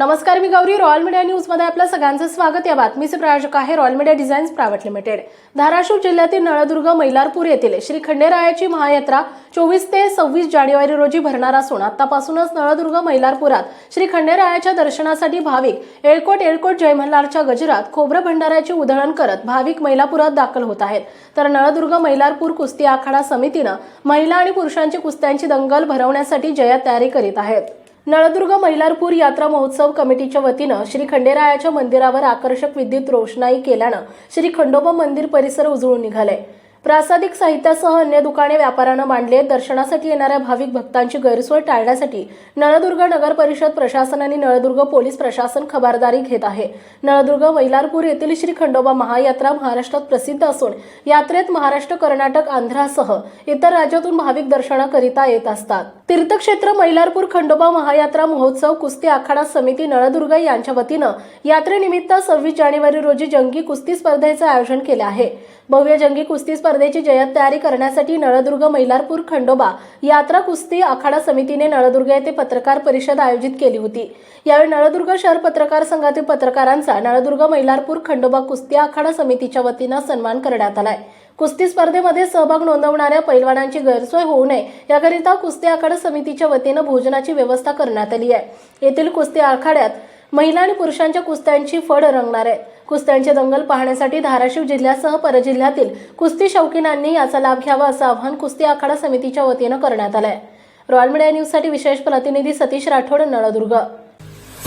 नमस्कार मी Gauri. Royal media न्यूजमध्ये आपलं सगळ्यांचं स्वागत. या बातमीचे प्रायोजक आहे Royal Media Designs Private Limited Dharashiv जिल्ह्यातील नळदुर्ग मैलारपूर येथील श्री खंडेरायाची महायात्रा चोवीस ते सव्वीस जानेवारी रोजी भरणार असून आतापासूनच नळदुर्ग मैलारपुरात श्री खंडेरायाच्या दर्शनासाठी भाविक एळकोट एळकोट जय मल्हारच्या गजरात खोबरं भंडाऱ्याची उधळण करत भाविक मैलापुरात दाखल होत आहेत. तर नळदुर्ग मैलारपूर कुस्ती आखाडा समितीनं महिला आणि पुरुषांची कुस्त्यांची दंगल भरवण्यासाठी जया तयारी करीत आहेत. नळदुर्ग महिलारपूर यात्रा महोत्सव कमिटीच्या वतीनं श्री खंडेरायाच्या मंदिरावर आकर्षक विद्युत रोषणाई केल्यानं श्री खंडोबा मंदिर परिसर उजळून निघाले. प्रासादिक साहित्यासह अन्य दुकाने व्यापाऱ्यानं मांडले. दर्शनासाठी येणाऱ्या भाविक भक्तांची गैरसोय टाळण्यासाठी नळदुर्ग नगर परिषद प्रशासन आणि नळदुर्ग पोलीस प्रशासन खबरदारी घेत आहे. नळदुर्ग मैलारपूर येथील श्री खंडोबा महायात्रा महाराष्ट्रात प्रसिद्ध असून यात्रेत महाराष्ट्र कर्नाटक आंध्रासह इतर राज्यातून भाविक दर्शनाकरिता येत असतात. तीर्थक्षेत्र मैलारपूर खंडोबा महायात्रा महोत्सव कुस्ती आखाडा समिती नळदुर्ग यांच्या वतीनं यात्रेनिमित्त सव्वीस जानेवारी रोजी जंगी कुस्ती स्पर्धेचं आयोजन केलं आहे. भव्य जंगी कुस्ती स्पर्धेची जयत तयारी करण्यासाठी नळदुर्ग मैलारपूर खंडोबा यात्रा कुस्ती आखाडा समितीने नळदुर्ग येथे पत्रकार परिषद आयोजित केली होती. यावेळी नळदुर्ग शहर पत्रकार संघातील पत्रकारांचा नळदुर्ग मैलारपूर खंडोबा कुस्ती आखाडा समितीच्या वतीनं सन्मान करण्यात आलाय. कुस्ती स्पर्धेमध्ये सहभाग नोंदवणाऱ्या पैलवानांची गैरसोय होऊ नये याकरिता कुस्ती आखाडा समितीच्या वतीनं भोजनाची व्यवस्था करण्यात आली आहे. येथील कुस्ती आखाड्यात महिला आणि पुरुषांच्या कुस्त्यांची फड रंगणार आहे कुस्त्यांचे दंगल पाहण्यासाठी धाराशिव जिल्ह्यासह परजिल्ह्यातील कुस्ती शौकीनांनी याचा लाभ घ्यावा असं आवाहन कुस्ती आखाडा समितीच्या वतीनं करण्यात आलंय. रॉयल मीडिया न्यूजसाठी विशेष प्रतिनिधी सतीश राठोड नळदुर्ग.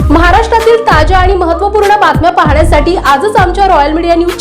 महाराष्ट्रातील ताज्या आणि महत्त्वपूर्ण बातम्या पाहण्यासाठी आजच आमच्या रॉयल मीडिया न्यूज